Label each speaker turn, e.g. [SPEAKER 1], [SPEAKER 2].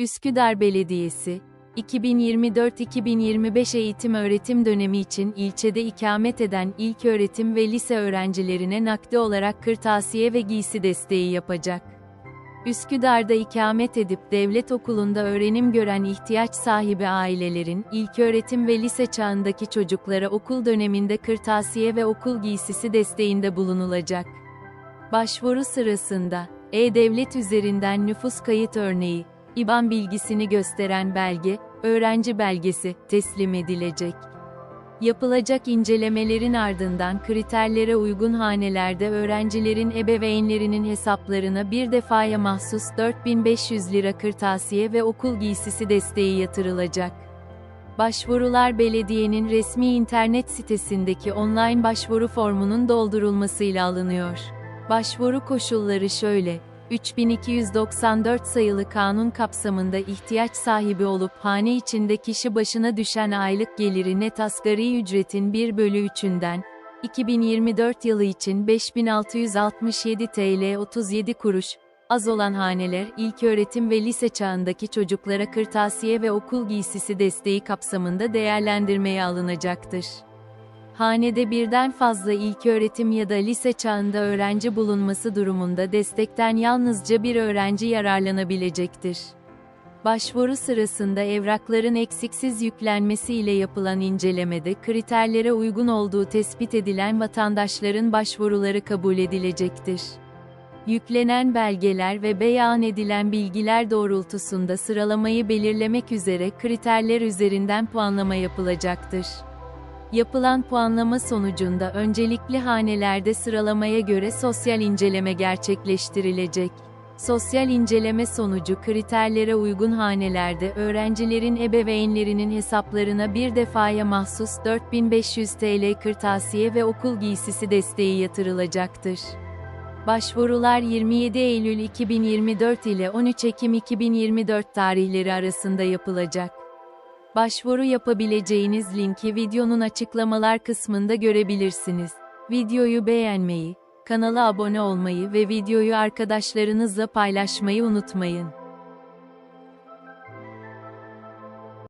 [SPEAKER 1] Üsküdar Belediyesi, 2024-2025 eğitim öğretim dönemi için ilçede ikamet eden ilköğretim ve lise öğrencilerine nakdi olarak kırtasiye ve giysi desteği yapacak. Üsküdar'da ikamet edip devlet okulunda öğrenim gören ihtiyaç sahibi ailelerin ilköğretim ve lise çağındaki çocuklara okul döneminde kırtasiye ve okul giysisi desteğinde bulunulacak. Başvuru sırasında e-Devlet üzerinden nüfus kayıt örneği, IBAN bilgisini gösteren belge, öğrenci belgesi teslim edilecek. Yapılacak incelemelerin ardından kriterlere uygun hanelerde öğrencilerin ebeveynlerinin hesaplarına bir defaya mahsus 4500 lira kırtasiye ve okul giysisi desteği yatırılacak. Başvurular belediyenin resmi internet sitesindeki online başvuru formunun doldurulmasıyla alınıyor. Başvuru koşulları şöyle: 3294 sayılı kanun kapsamında ihtiyaç sahibi olup hane içinde kişi başına düşen aylık geliri net asgari ücretin 1 bölü 3'ünden, 2024 yılı için 5667 TL 37 kuruş, az olan haneler ilköğretim ve lise çağındaki çocuklara kırtasiye ve okul giysisi desteği kapsamında değerlendirmeye alınacaktır. Hanede birden fazla ilköğretim ya da lise çağında öğrenci bulunması durumunda destekten yalnızca bir öğrenci yararlanabilecektir. Başvuru sırasında evrakların eksiksiz yüklenmesi ile yapılan incelemede kriterlere uygun olduğu tespit edilen vatandaşların başvuruları kabul edilecektir. Yüklenen belgeler ve beyan edilen bilgiler doğrultusunda sıralamayı belirlemek üzere kriterler üzerinden puanlama yapılacaktır. Yapılan puanlama sonucunda öncelikli hanelerde sıralamaya göre sosyal inceleme gerçekleştirilecek. Sosyal inceleme sonucu kriterlere uygun hanelerde öğrencilerin ebeveynlerinin hesaplarına bir defaya mahsus 4500 TL kırtasiye ve okul giysisi desteği yatırılacaktır. Başvurular 27 Eylül 2024 ile 13 Ekim 2024 tarihleri arasında yapılacak. Başvuru yapabileceğiniz linki videonun açıklamalar kısmında görebilirsiniz. Videoyu beğenmeyi, kanala abone olmayı ve videoyu arkadaşlarınızla paylaşmayı unutmayın.